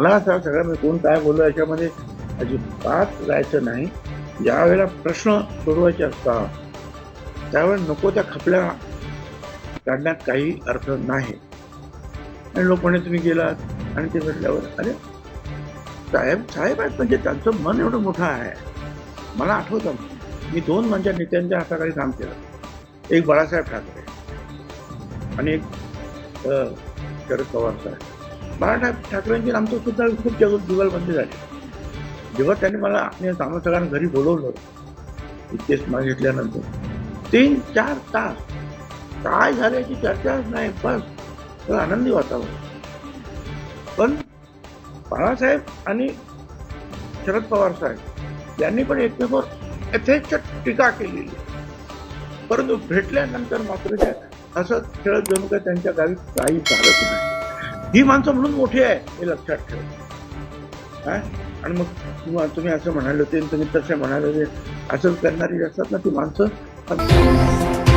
मला असा सगळा मी कोण काय बोललो याच्यामध्ये अजिबात जायचं नाही. ज्या वेळेला प्रश्न सोडवायचे असतात त्यावेळेस नको त्या खपल्या काढण्यात काही अर्थ नाही. आणि लोक म्हणे तुम्ही गेलात. आणि ते म्हटल्यावर अरे साहेब साहेब आहेत म्हणजे त्यांचं मन एवढं मोठं आहे. मला आठवतं मी दोन माझ्या नेत्यांच्या हाताखाली काम केलं. एक बाळासाहेब ठाकरे आणि एक शरद पवार साहेब. बाळासाहेब ठाकरेंची आमचं सुद्धा खूप जग जुगलबंदी झाली. जेव्हा त्यांनी मला आपल्या आम्हाला सगळ्यांना घरी बोलवलं इतकेच मागितल्यानंतर तीन चार तास काय झाल्याची चर्चाच नाही बस. तर आनंदी वातावरण. पण बाळासाहेब आणि शरद पवार साहेब यांनी पण एकमेकावर यथेच्छ टीका केलेली. परंतु भेटल्यानंतर मात्र त्या असं खेळत जणू काय त्यांच्या गावी काही चालत नाही. ही माणसं म्हणून मोठी आहे हे लक्षात ठेव. काय आणि मग किंवा तुम्ही असं म्हणाले होते आणि तुम्ही तसे म्हणाले होते असं करणारी असतात ना ती माणसं?